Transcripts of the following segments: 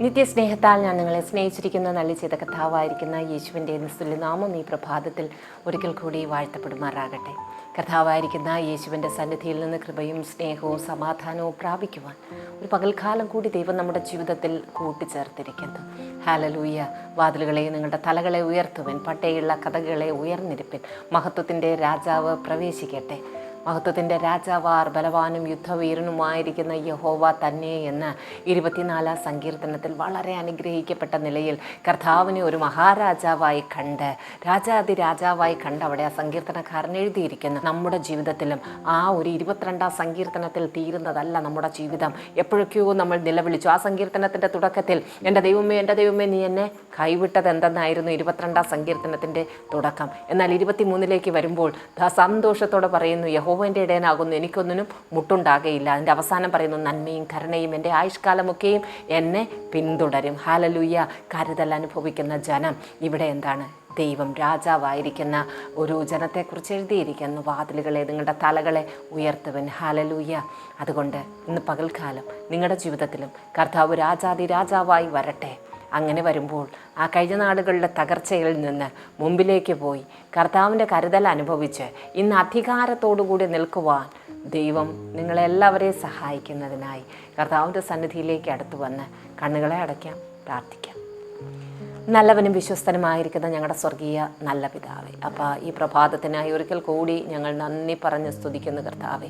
നിത്യസ്നേഹത്താൽ ഞാൻ നിങ്ങളെ സ്നേഹിച്ചിരിക്കുന്ന. നല്ല ചെയ്ത കഥാവായിരിക്കുന്ന യേശുവിന്റെ നാമം ഈ പ്രഭാതത്തിൽ ഒരിക്കൽ കൂടി വാഴ്ത്തപ്പെടുമാറാകട്ടെ. കഥാവായിരിക്കുന്ന യേശുവിന്റെ സന്നിധിയിൽ നിന്ന് കൃപയും സ്നേഹവും സമാധാനവും പ്രാപിക്കുവാൻ ഒരു പകൽക്കാലം കൂടി ദൈവം നമ്മുടെ ജീവിതത്തിൽ കൂട്ടിച്ചേർത്തിരിക്കുന്നു. ഹാലലൂയ വാതിലുകളെ നിങ്ങളുടെ തലകളെ ഉയർത്തുവൻ. പട്ടയുള്ള കഥകളെ ഉയർന്നിരിപ്പിൻ. മഹത്വത്തിന്റെ രാജാവ് പ്രവേശിക്കട്ടെ. മഹത്വത്തിന്റെ രാജാവാർ ബലവാനും യുദ്ധവീരനുമായിരിക്കുന്ന യഹോവ തന്നെ എന്ന് ഇരുപത്തിനാലാം സങ്കീർത്തനത്തിൽ വളരെ അനുഗ്രഹിക്കപ്പെട്ട നിലയിൽ കർത്താവിനെ ഒരു മഹാരാജാവായി കണ്ട് രാജാതി രാജാവായി കണ്ട് അവിടെ ആ സങ്കീർത്തനക്കാരൻ എഴുതിയിരിക്കുന്നു. നമ്മുടെ ജീവിതത്തിലും ആ ഒരു ഇരുപത്തിരണ്ടാം സങ്കീർത്തനത്തിൽ തീരുന്നതല്ല നമ്മുടെ ജീവിതം. എപ്പോഴൊക്കെയോ നമ്മൾ നിലവിളിച്ചു ആ സങ്കീർത്തനത്തിന്റെ തുടക്കത്തിൽ എന്റെ ദൈവമേ എന്റെ ദൈവമേ നീ എന്നെ കൈവിട്ടത് എന്തെന്നായിരുന്നു ഇരുപത്തിരണ്ടാം സങ്കീർത്തനത്തിന്റെ തുടക്കം? എന്നാൽ ഇരുപത്തിമൂന്നിലേക്ക് വരുമ്പോൾ സന്തോഷത്തോടെ പറയുന്നു യഹോവന്റെ ഇടയനാകുന്നു. എനിക്കൊന്നിനും മുട്ടുണ്ടാകുകയില്ല അതിന്റെ അവസാനം പറയുന്നു നന്മയും കരുണയും എന്റെ ആയുഷ്കാലമൊക്കെയും എന്നെ പിന്തുടരും. ഹാലലൂയ കരുതൽ അനുഭവിക്കുന്ന ജനം ഇവിടെ എന്താണ്? ദൈവം രാജാവായിരിക്കുന്ന ഒരു ജനത്തെക്കുറിച്ച് എഴുതിയിരിക്കുന്നു. വാതിലുകളെ നിങ്ങളുടെ തലകളെ ഉയർത്തുവൻ. ഹാലലൂയ അതുകൊണ്ട് ഇന്ന് പകൽക്കാലം നിങ്ങളുടെ ജീവിതത്തിലും കർത്താവ് രാജാതി രാജാവായി വരട്ടെ. അങ്ങനെ വരുമ്പോൾ ആ കഴിഞ്ഞ നാടുകളുടെ തകർച്ചയിൽ നിന്ന് മുമ്പിലേക്ക് പോയി. കർത്താവിന്റെ കരുതൽ അനുഭവിച്ച് ഇന്ന് അധികാരത്തോടുകൂടി നിൽക്കുവാൻ ദൈവം നിങ്ങളെല്ലാവരെയും സഹായിക്കുന്നതിനായി കർത്താവിന്റെ സന്നിധിയിലേക്ക് അടുത്തു വന്ന് കണ്ണുകളെ അടയ്ക്കാം പ്രാർത്ഥിക്കാം. നല്ലവനും വിശ്വസ്തനുമായിരിക്കുന്ന ഞങ്ങളുടെ സ്വർഗീയ നല്ല പിതാവേ. അപ്പോൾ ഈ പ്രഭാതത്തിനായി ഒരിക്കൽ കൂടി ഞങ്ങൾ നന്ദി പറഞ്ഞ് സ്തുതിക്കുന്നു കർത്താവേ.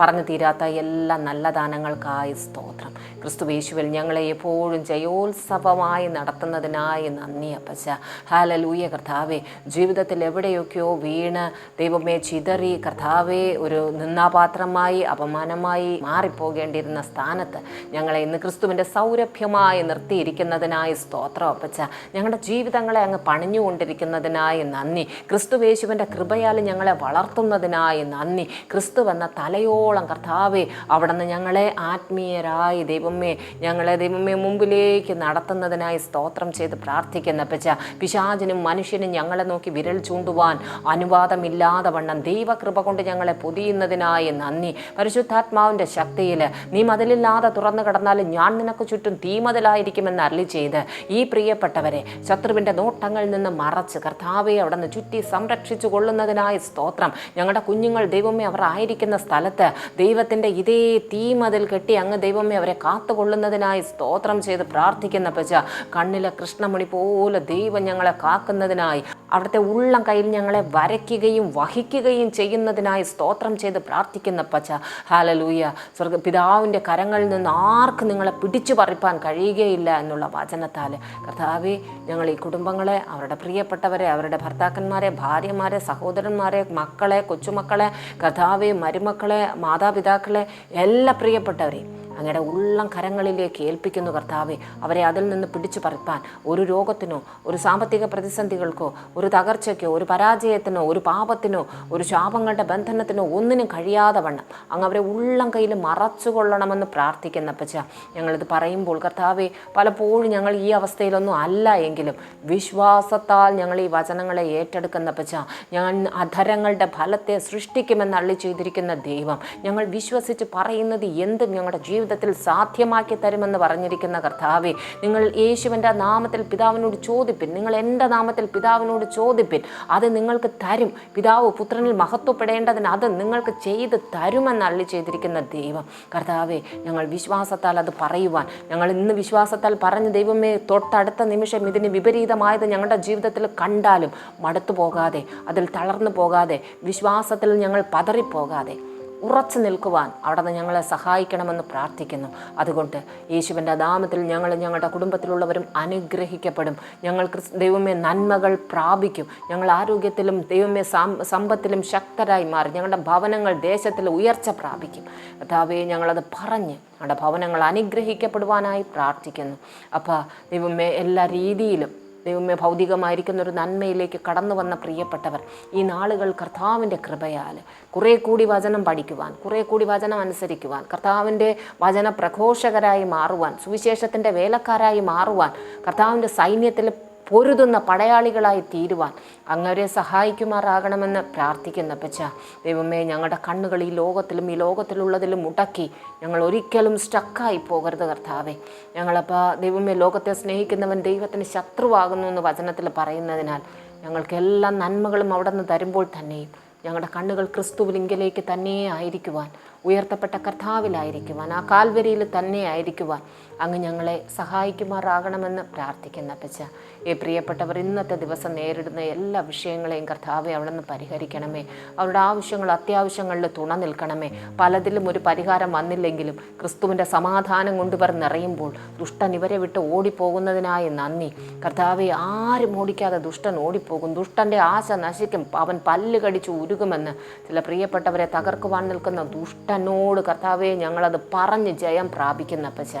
പറഞ്ഞു തീരാത്ത എല്ലാ നല്ല ദാനങ്ങൾക്കായി സ്തോത്രം. ക്രിസ്തു വേശുവിൽ ഞങ്ങളെ എപ്പോഴും ജയോത്സവമായി നടത്തുന്നതിനായി നന്ദി അപ്പച്ച. ഹാലലൂയ കർത്താവെ. ജീവിതത്തിൽ എവിടെയൊക്കെയോ വീണ് ദൈവമേ ചിതറി കർത്താവെ ഒരു നിന്നാപാത്രമായി അപമാനമായി മാറിപ്പോകേണ്ടിയിരുന്ന സ്ഥാനത്ത് ഞങ്ങളെ ഇന്ന് ക്രിസ്തുവിന്റെ സൗരഭ്യമായി നിർത്തിയിരിക്കുന്നതിനായി സ്തോത്രം അപ്പച്ച. ഞങ്ങളുടെ ജീവിതങ്ങളെ അങ്ങ് പണിഞ്ഞുകൊണ്ടിരിക്കുന്നതിനായി നന്ദി. ക്രിസ്തുവേശുവിന്റെ കൃപയാൽ ഞങ്ങളെ വളർത്തുന്നതിനായി നന്ദി. ക്രിസ്തു എന്ന തലയോളം കർത്താവെ അവിടെ ഞങ്ങളെ ആത്മീയരായി ദൈവമേ ഞങ്ങളെ ദൈവമേ മുമ്പിലേക്ക് നടത്തുന്നതിനായി സ്തോത്രം ചെയ്ത് പ്രാർത്ഥിക്കുന്ന പച്ച പിശാചിനും മനുഷ്യനും ഞങ്ങളെ നോക്കി വിരൽ ചൂണ്ടുവാൻ അനുവാദമില്ലാതെ വണ്ണം ദൈവകൃപ കൊണ്ട് ഞങ്ങളെ പൊതിയുന്നതിനായി നന്ദി. പരിശുദ്ധാത്മാവിന്റെ ശക്തിയിൽ നീ മതിലില്ലാതെ തുറന്നു കിടന്നാലും ഞാൻ നിനക്ക് ചുറ്റും തീമതിലായിരിക്കുമെന്ന് അരളി ചെയ്ത് ഈ പ്രിയപ്പെട്ടവരെ ശത്രുവിന്റെ നോട്ടങ്ങളിൽ നിന്ന് മറച്ച് കർത്താവെ അവിടെ നിന്ന് ചുറ്റി സംരക്ഷിച്ചു കൊള്ളുന്നതിനായി സ്തോത്രം. ഞങ്ങളുടെ കുഞ്ഞുങ്ങൾ ദൈവമേ അവർ ആയിരിക്കുന്ന സ്ഥലത്ത് ദൈവത്തിന്റെ ഇതേ തീമതിൽ കെട്ടി അങ്ങ് ദൈവമേ അവരെ കാത്തുകൊള്ളുന്നതിനായി സ്തോത്രം ചെയ്ത് പ്രാർത്ഥിക്കുന്ന പച്ച കണ്ണിലെ കൃഷ്ണമണി പോലെ ദൈവം ഞങ്ങളെ കാക്കുന്നതിനായി അവിടുത്തെ ഉള്ളം കയ്യിൽ ഞങ്ങളെ വരയ്ക്കുകയും വഹിക്കുകയും ചെയ്യുന്നതിനായി സ്തോത്രം ചെയ്ത് പ്രാർത്ഥിക്കുന്ന പച്ച ഹാലലൂയ സ്വർഗ പിതാവിന്റെ കരങ്ങളിൽ നിന്ന് ആർക്ക് നിങ്ങളെ പിടിച്ചു പറിപ്പാൻ കഴിയുകയില്ല എന്നുള്ള വചനത്താൽ കർത്താവെ ഞങ്ങൾ ഈ കുടുംബങ്ങളെ അവരുടെ പ്രിയപ്പെട്ടവരെ അവരുടെ ഭർത്താക്കന്മാരെ ഭാര്യമാരെ സഹോദരന്മാരെ മക്കളെ കൊച്ചുമക്കളെ കഥാവെ മരുമക്കളെ മാതാപിതാക്കളെ എല്ലാ പ്രിയപ്പെട്ടവരെയും അങ്ങയുടെ ഉള്ളം കരങ്ങളിലേക്ക് ഏൽപ്പിക്കുന്നു കർത്താവെ. അവരെ അതിൽ നിന്ന് പിടിച്ചു പറിപ്പാൻ ഒരു രോഗത്തിനോ ഒരു സാമ്പത്തിക പ്രതിസന്ധികൾക്കോ ഒരു തകർച്ചയ്ക്കോ ഒരു പരാജയത്തിനോ ഒരു പാപത്തിനോ ഒരു ശാപങ്ങളുടെ ബന്ധനത്തിനോ ഒന്നിനും കഴിയാതെ വണ്ണം. അങ്ങ് അവരെ ഉള്ളം കയ്യിൽ മറച്ചുകൊള്ളണമെന്ന് പ്രാർത്ഥിക്കുന്ന പച്ച ഞങ്ങളിത് പറയുമ്പോൾ കർത്താവെ പലപ്പോഴും ഞങ്ങൾ ഈ അവസ്ഥയിലൊന്നും അല്ല എങ്കിലും വിശ്വാസത്താൽ ഞങ്ങൾ ഈ വചനങ്ങളെ ഏറ്റെടുക്കുന്ന പച്ച ഞാൻ അധരങ്ങളുടെ ഫലത്തെ സൃഷ്ടിക്കുമെന്ന് അള്ളി ചെയ്തിരിക്കുന്ന ദൈവം. ഞങ്ങൾ വിശ്വസിച്ച് പറയുന്നത് എന്തും ഞങ്ങളുടെ ജീവിതത്തിൽ സാധ്യമാക്കി തരുമെന്ന് പറഞ്ഞിരിക്കുന്ന കർത്താവെ നിങ്ങൾ യേശുവിന്റെ നാമത്തിൽ പിതാവിനോട് ചോദിപ്പിൻ. നിങ്ങൾ എന്റെ നാമത്തിൽ പിതാവിനോട് ചോദിപ്പിൻ. അത് നിങ്ങൾക്ക് തരും. പിതാവ് പുത്രനിൽ മഹത്വപ്പെടേണ്ടതിന് അത് നിങ്ങൾക്ക് ചെയ്ത് തരുമെന്ന് അള്ളി ചെയ്തിരിക്കുന്ന ദൈവം. കർത്താവെ ഞങ്ങൾ വിശ്വാസത്താൽ അത് പറയുവാൻ ഞങ്ങൾ ഇന്ന് വിശ്വാസത്താൽ പറഞ്ഞ ദൈവമേ തൊട്ടടുത്ത നിമിഷം ഇതിന് വിപരീതമായത് ഞങ്ങളുടെ ജീവിതത്തിൽ കണ്ടാലും മടുത്തു പോകാതെ അതിൽ തളർന്നു പോകാതെ വിശ്വാസത്തിൽ ഞങ്ങൾ പതറിപ്പോകാതെ ഉറച്ചു നിൽക്കുവാൻ അവിടെ നിന്ന് ഞങ്ങളെ സഹായിക്കണമെന്ന് പ്രാർത്ഥിക്കുന്നു. അതുകൊണ്ട് യേശുവിന്റെ നാമത്തിൽ ഞങ്ങൾ ഞങ്ങളുടെ കുടുംബത്തിലുള്ളവരും അനുഗ്രഹിക്കപ്പെടും. ഞങ്ങൾ ദൈവമേ നന്മകൾ പ്രാപിക്കും. ഞങ്ങൾ ആരോഗ്യത്തിലും ദൈവമേ സമ്പത്തിലും ശക്തരായി മാറി. ഞങ്ങളുടെ ഭവനങ്ങൾ ദേശത്തിൽ ഉയർച്ച പ്രാപിക്കും. കഥാവേ ഞങ്ങളത് പറഞ്ഞ് ഞങ്ങളുടെ ഭവനങ്ങൾ അനുഗ്രഹിക്കപ്പെടുവാനായി പ്രാർത്ഥിക്കുന്നു. അപ്പോൾ ദൈവമേ എല്ലാ രീതിയിലും ദൈവമേ ഭൗതികമായിരിക്കുന്ന ഒരു നന്മയിലേക്ക് കടന്നു വന്ന പ്രിയപ്പെട്ടവർ ഈ നാളുകൾ കർത്താവിന്റെ കൃപയാൽ കുറേ കൂടി വചനം പഠിക്കുവാൻ കുറേ കൂടി വചനം അനുസരിക്കുവാൻ കർത്താവിന്റെ വചന പ്രഘോഷകരായി മാറുവാൻ സുവിശേഷത്തിന്റെ വേലക്കാരായി മാറുവാൻ കർത്താവിന്റെ സൈന്യത്തിൽ പൊരുതുന്ന പടയാളികളായി തീരുവാൻ അങ്ങവരെ സഹായിക്കുമാറാകണമെന്ന് പ്രാർത്ഥിക്കുന്ന പച്ച ദൈവമേ ഞങ്ങളുടെ കണ്ണുകൾ ഈ ലോകത്തിലും ഈ ലോകത്തിലുള്ളതിലും മുടക്കി ഞങ്ങൾ ഒരിക്കലും സ്റ്റക്കായി പോകരുത് കർത്താവേ. ഞങ്ങളപ്പോൾ ദൈവമേ ലോകത്തെ സ്നേഹിക്കുന്നവൻ ദൈവത്തിന് ശത്രുവാകുന്നു എന്ന് വചനത്തിൽ പറയുന്നതിനാൽ ഞങ്ങൾക്ക് എല്ലാ നന്മകളും അവിടെ നിന്ന് തരുമ്പോൾ തന്നെയും ഞങ്ങളുടെ കണ്ണുകൾ ക്രിസ്തുവിലിങ്കിലേക്ക് തന്നെ ആയിരിക്കുവാൻ ഉയർത്തപ്പെട്ട കർത്താവിലായിരിക്കുവാൻ ആ കാൽവരിയിൽ തന്നെ ആയിരിക്കുവാൻ അങ്ങ് ഞങ്ങളെ സഹായിക്കുമാറാകണമെന്ന് പ്രാർത്ഥിക്കുന്ന അപ്പച്ച. ഈ പ്രിയപ്പെട്ടവർ ഇന്നത്തെ ദിവസം നേരിടുന്ന എല്ലാ വിഷയങ്ങളെയും കർത്താവെ അവിടെ നിന്ന് പരിഹരിക്കണമേ. അവരുടെ ആവശ്യങ്ങൾ അത്യാവശ്യങ്ങളിൽ തുണ നിൽക്കണമേ. പലതിലും ഒരു പരിഹാരം വന്നില്ലെങ്കിലും ക്രിസ്തുവിന്റെ സമാധാനം കൊണ്ടുവർ നിറയുമ്പോൾ ദുഷ്ടൻ ഇവരെ വിട്ട് ഓടിപ്പോകുന്നതിനായി നന്ദി. കർത്താവെ ആരും ഓടിക്കാതെ ദുഷ്ടൻ ഓടിപ്പോകും. ദുഷ്ടന്റെ ആശ നശിക്കും. അവൻ പല്ല് കടിച്ചു ഉരുകുമെന്ന് ചില പ്രിയപ്പെട്ടവരെ തകർക്കുവാൻ നിൽക്കുന്ന ദുഷ്ടനോട് കർത്താവെ ഞങ്ങളത് പറഞ്ഞ് ജയം പ്രാപിക്കുന്ന പച്ച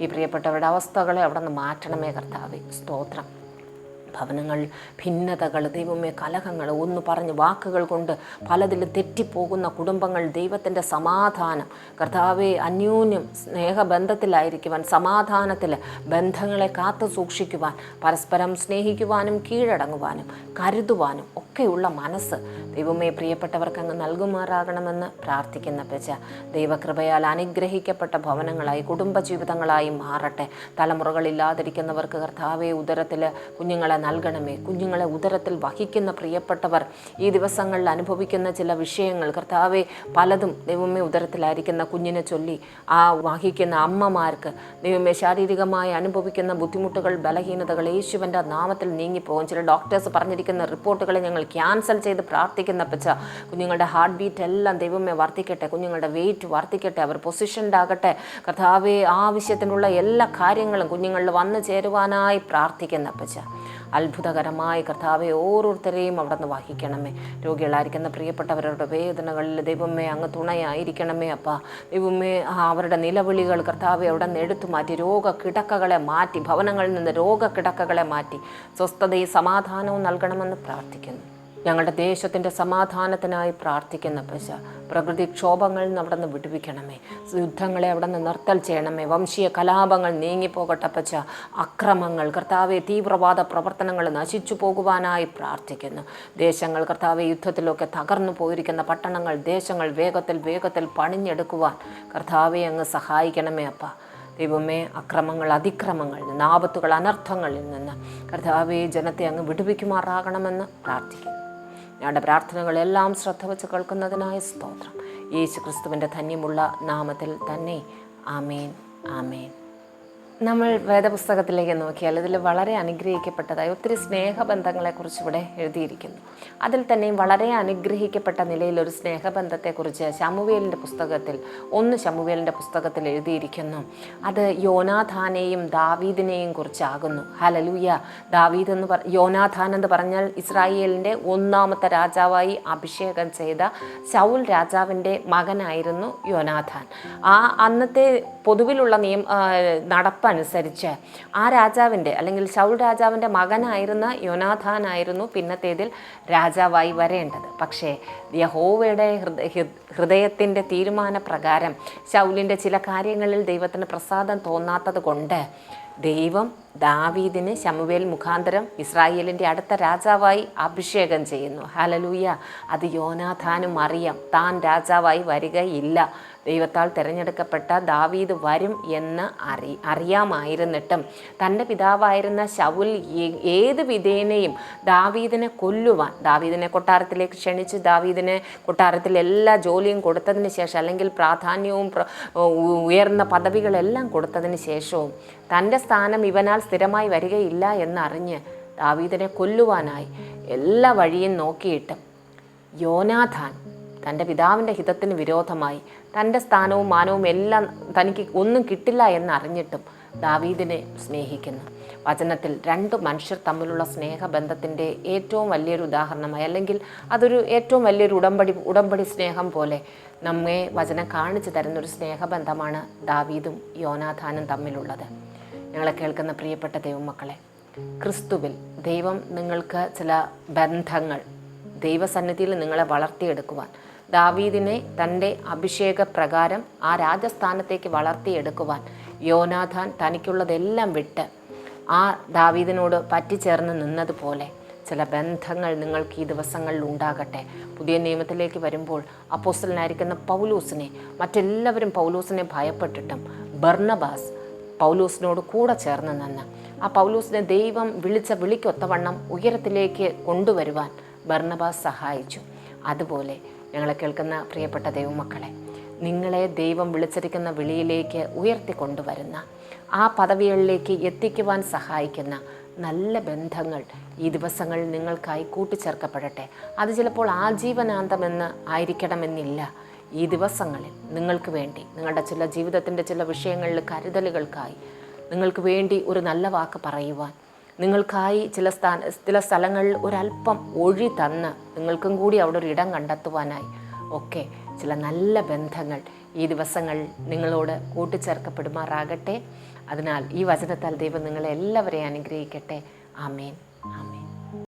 ഈ പ്രിയപ്പെട്ടവരുടെ അവസ്ഥകളെ അവിടെ നിന്ന് മാറ്റണമേ കർത്താവെ. സ്തോത്രം. ഭവനങ്ങൾ ഭിന്നതകൾ ദൈവമേ കലഹങ്ങൾ ഒന്ന് പറഞ്ഞ് വാക്കുകൾ കൊണ്ട് പലതിലും തെറ്റിപ്പോകുന്ന കുടുംബങ്ങൾ ദൈവത്തിന്റെ സമാധാനം. കർത്താവെ അന്യോന്യം സ്നേഹബന്ധത്തിലായിരിക്കുവാൻ സമാധാനത്തിൽ ബന്ധങ്ങളെ കാത്തു സൂക്ഷിക്കുവാൻ പരസ്പരം സ്നേഹിക്കുവാനും കീഴടങ്ങുവാനും കരുതുവാനും ഒക്കെയുള്ള മനസ്സ് ദൈവമേ പ്രിയപ്പെട്ടവർക്ക് അങ്ങ് നൽകുമാറാകണമെന്ന് പ്രാർത്ഥിക്കുന്ന പെച്ച ദൈവകൃപയാൽ അനുഗ്രഹിക്കപ്പെട്ട ഭവനങ്ങളായി കുടുംബജീവിതങ്ങളായി മാറട്ടെ. തലമുറകളില്ലാതിരിക്കുന്നവർക്ക് കർത്താവെ ഉദരത്തിൽ കുഞ്ഞുങ്ങളെ നൽകണമേ. കുഞ്ഞുങ്ങളെ ഉദരത്തിൽ വഹിക്കുന്ന പ്രിയപ്പെട്ടവർ ഈ ദിവസങ്ങളിൽ അനുഭവിക്കുന്ന ചില വിഷയങ്ങൾ കർത്താവെ പലതും ദൈവമേ ഉദരത്തിലായിരിക്കുന്ന കുഞ്ഞിനെ ചൊല്ലി ആ വഹിക്കുന്ന അമ്മമാർക്ക് ദൈവമേ ശാരീരികമായി അനുഭവിക്കുന്ന ബുദ്ധിമുട്ടുകൾ ബലഹീനതകൾ യേശുവിന്റെ നാമത്തിൽ നീങ്ങിപ്പോകും. ചില ഡോക്ടേഴ്സ് പറഞ്ഞിരിക്കുന്ന റിപ്പോർട്ടുകളെ ഞങ്ങൾ ക്യാൻസൽ ചെയ്ത് പ്രാർത്ഥിക്കുന്ന പച്ച കുഞ്ഞുങ്ങളുടെ ഹാർട്ട് ബീറ്റ് എല്ലാം ദൈവമേ വർദ്ധിക്കട്ടെ കുഞ്ഞുങ്ങളുടെ വെയിറ്റ് വർദ്ധിക്കട്ടെ അവർ പൊസിഷൻഡ് ആകട്ടെ. കർത്താവെ ആവശ്യത്തിനുള്ള എല്ലാ കാര്യങ്ങളും കുഞ്ഞുങ്ങളിൽ വന്നു ചേരുവാനായി പ്രാർത്ഥിക്കുന്ന പച്ച അത്ഭുതകരമായി കർത്താവെ ഓരോരുത്തരെയും അവിടെ നിന്ന് വഹിക്കണമേ. രോഗികളായിരിക്കുന്ന പ്രിയപ്പെട്ടവരുടെ വേദനകളിൽ ദൈവമേ അങ്ങ് തുണയായിരിക്കണമേ അപ്പ. ദൈവമേ അവരുടെ നിലവിളികൾ കർത്താവെ അവിടെ നിന്ന് എടുത്തു മാറ്റി. രോഗക്കിടക്കകളെ മാറ്റി ഭവനങ്ങളിൽ നിന്ന് രോഗ കിടക്കകളെ മാറ്റി. സ്വസ്ഥതയും സമാധാനവും നൽകണമെന്ന് പ്രാർത്ഥിക്കുന്നു. ഞങ്ങളുടെ ദേശത്തിന്റെ സമാധാനത്തിനായി പ്രാർത്ഥിക്കുന്ന പശ പ്രകൃതിക്ഷോഭങ്ങളിൽ നിന്ന് അവിടെ നിന്ന് വിടുവിക്കണമേ. യുദ്ധങ്ങളെ അവിടെ നിന്ന് നിർത്തൽ ചെയ്യണമേ. വംശീയ കലാപങ്ങൾ നീങ്ങിപ്പോകട്ടെ പച്ച അക്രമങ്ങൾ. കർത്താവെ തീവ്രവാദ പ്രവർത്തനങ്ങൾ നശിച്ചു പോകുവാനായി പ്രാർത്ഥിക്കുന്നു. ദേശങ്ങൾ കർത്താവെ യുദ്ധത്തിലൊക്കെ തകർന്നു പോയിരിക്കുന്ന പട്ടണങ്ങൾ ദേശങ്ങൾ വേഗത്തിൽ വേഗത്തിൽ പണിഞ്ഞെടുക്കുവാൻ കർത്താവെ അങ്ങ് സഹായിക്കണമേ അപ്പ. ദൈവമേ അക്രമങ്ങൾ അതിക്രമങ്ങളിൽ നിന്ന് ആപത്തുകൾ അനർത്ഥങ്ങളിൽ നിന്ന് കർത്താവെ ജനത്തെ അങ്ങ് വിടുവിക്കുമാറാകണമെന്ന് പ്രാർത്ഥിക്കുന്നു. ഞങ്ങളുടെ പ്രാർത്ഥനകളെല്ലാം ശ്രദ്ധ വെച്ച് കേൾക്കുന്നതിനായ സ്തോത്രം. യേശു ക്രിസ്തുവിന്റെ ധന്യമുള്ള നാമത്തിൽ തന്നെ. ആമേൻ ആമേൻ. നമ്മൾ വേദപുസ്തകത്തിലേക്ക് നോക്കിയാൽ ഇതിൽ വളരെ അനുഗ്രഹിക്കപ്പെട്ടതായി ഒത്തിരി സ്നേഹബന്ധങ്ങളെക്കുറിച്ച് ഇവിടെ എഴുതിയിരിക്കുന്നു. അതിൽ തന്നെയും വളരെ അനുഗ്രഹിക്കപ്പെട്ട നിലയിൽ ഒരു സ്നേഹബന്ധത്തെക്കുറിച്ച് ശമുവേലിന്റെ പുസ്തകത്തിൽ ഒന്ന് ശമുവേലിന്റെ പുസ്തകത്തിൽ എഴുതിയിരിക്കുന്നു. അത് യോനാഥാനെയും ദാവീദിനെയും കുറിച്ചാകുന്നു. ഹലലൂയ ദാവീദ് എന്ന് പറ യോനാഥാൻ എന്ന് പറഞ്ഞാൽ ഇസ്രായേലിന്റെ ഒന്നാമത്തെ രാജാവായി അഭിഷേകം ചെയ്ത ശൗൽ രാജാവിന്റെ മകനായിരുന്നു യോനാഥാൻ. ആ അന്നത്തെ പൊതുവിലുള്ള നിയമ ആ, നടപ്പനുസരിച്ച് ആ രാജാവിന്റെ അല്ലെങ്കിൽ ശൗൽ രാജാവിന്റെ മകനായിരുന്ന യോനാഥാനായിരുന്നു പിന്നത്തേതിൽ രാജാവായി വരേണ്ടത്. പക്ഷേ യഹോവയുടെ ഹൃദയ ഹൃദയത്തിന്റെ തീരുമാനപ്രകാരം ശൗലിന്റെ ചില കാര്യങ്ങളിൽ ദൈവത്തിന് പ്രസാദം തോന്നാത്തത് കൊണ്ട് ദൈവം ദാവീദിന് ശമുവേൽ മുഖാന്തരം ഇസ്രായേലിന്റെ അടുത്ത രാജാവായി അഭിഷേകം ചെയ്യുന്നു. ഹലലൂയ അത് യോനാഥാനും അറിയാം. താൻ രാജാവായി വരികയില്ല. ദൈവത്താൽ തിരഞ്ഞെടുക്കപ്പെട്ട ദാവീദ് വരും എന്ന് അറി അറിയാമായിരുന്നിട്ടും തന്റെ പിതാവായിരുന്ന ശൗൽ ഏത് വിധേനയും ദാവീദിനെ കൊല്ലുവാൻ ദാവീദിനെ കൊട്ടാരത്തിലേക്ക് ക്ഷണിച്ച് ദാവീദിനെ കൊട്ടാരത്തിൽ എല്ലാ ജോലിയും കൊടുത്തതിന് ശേഷം അല്ലെങ്കിൽ പ്രാധാന്യവും ഉയർന്ന പദവികളെല്ലാം കൊടുത്തതിന് ശേഷവും തന്റെ സ്ഥാനം ഇവനാൽ സ്ഥിരമായി വരികയില്ല എന്നറിഞ്ഞ് ദാവീദിനെ കൊല്ലുവാനായി എല്ലാ വഴിയും നോക്കിയിട്ടും യോനാഥാൻ തന്റെ പിതാവിന്റെ ഹിതത്തിന് വിരോധമായി തന്റെ സ്ഥാനവും മാനവും എല്ലാം തനിക്ക് ഒന്നും കിട്ടില്ല എന്നറിഞ്ഞിട്ടും ദാവീദിനെ സ്നേഹിക്കുന്നു. വചനത്തിൽ രണ്ട് മനുഷ്യർ തമ്മിലുള്ള സ്നേഹബന്ധത്തിന്റെ ഏറ്റവും വലിയൊരു ഉദാഹരണമായി അല്ലെങ്കിൽ അതൊരു ഏറ്റവും വലിയൊരു ഉടമ്പടി ഉടമ്പടി സ്നേഹം പോലെ നമ്മെ വചനം കാണിച്ചു തരുന്നൊരു സ്നേഹബന്ധമാണ് ദാവീദും യോനാഥാനും തമ്മിലുള്ളത്. ഞങ്ങളെ കേൾക്കുന്ന പ്രിയപ്പെട്ട ദൈവമക്കളെ ക്രിസ്തുവിൽ ദൈവം നിങ്ങൾക്ക് ചില ബന്ധങ്ങൾ ദൈവസന്നിധിയിൽ നിങ്ങളെ വളർത്തിയെടുക്കുവാൻ ദാവീദിനെ തന്റെ അഭിഷേക പ്രകാരം ആ രാജസ്ഥാനത്തേക്ക് വളർത്തിയെടുക്കുവാൻ യോനാഥാൻ തനിക്കുള്ളതെല്ലാം വിട്ട് ആ ദാവീദിനോട് പറ്റിച്ചേർന്ന് നിന്നതുപോലെ ചില ബന്ധങ്ങൾ നിങ്ങൾക്ക് ഈ ദിവസങ്ങളിൽ ഉണ്ടാകട്ടെ. പുതിയ നിയമത്തിലേക്ക് വരുമ്പോൾ അപ്പോസ്റ്റലിനായിരിക്കുന്ന പൗലൂസിനെ മറ്റെല്ലാവരും പൗലൂസിനെ ഭയപ്പെട്ടിട്ടും ബർണബാസ് പൗലൂസിനോട് കൂടെ ചേർന്ന് നിന്ന് ആ പൗലൂസിനെ ദൈവം വിളിച്ച വിളിക്കൊത്തവണ്ണം ഉയരത്തിലേക്ക് കൊണ്ടുവരുവാൻ ബർണബാസ് സഹായിച്ചു. അതുപോലെ ഞങ്ങളെ കേൾക്കുന്ന പ്രിയപ്പെട്ട ദൈവമക്കളെ നിങ്ങളെ ദൈവം വിളിച്ചിരിക്കുന്ന വിളിയിലേക്ക് ഉയർത്തിക്കൊണ്ടുവരുന്ന ആ പദവികളിലേക്ക് എത്തിക്കുവാൻ സഹായിക്കുന്ന നല്ല ബന്ധങ്ങൾ ഈ ദിവസങ്ങളിൽ നിങ്ങൾക്കായി കൂട്ടിച്ചേർക്കപ്പെടട്ടെ. അത് ചിലപ്പോൾ ആജീവനാന്തമെന്ന് ആയിരിക്കണമെന്നില്ല. ഈ ദിവസങ്ങളിൽ നിങ്ങൾക്ക് വേണ്ടി നിങ്ങളുടെ ചില ജീവിതത്തിന്റെ ചില വിഷയങ്ങളിൽ കരുതലുകൾക്കായി നിങ്ങൾക്ക് വേണ്ടി ഒരു നല്ല വാക്ക് പറയുവാൻ നിങ്ങൾക്കായി ചില സ്ഥാന ചില സ്ഥലങ്ങളിൽ ഒരല്പം ഒഴി തന്ന് നിങ്ങൾക്കും കൂടി അവിടെ ഒരു ഇടം കണ്ടെത്തുവാനായി. ഒക്കെ ചില നല്ല ബന്ധങ്ങൾ ഈ ദിവസങ്ങൾ നിങ്ങളോട് കൂട്ടിച്ചേർക്കപ്പെടുമാറാകട്ടെ. അതിനാൽ ഈ വചനത്താൽ ദൈവം നിങ്ങളെ എല്ലാവരെയും അനുഗ്രഹിക്കട്ടെ. ആമേൻ. ആമേൻ.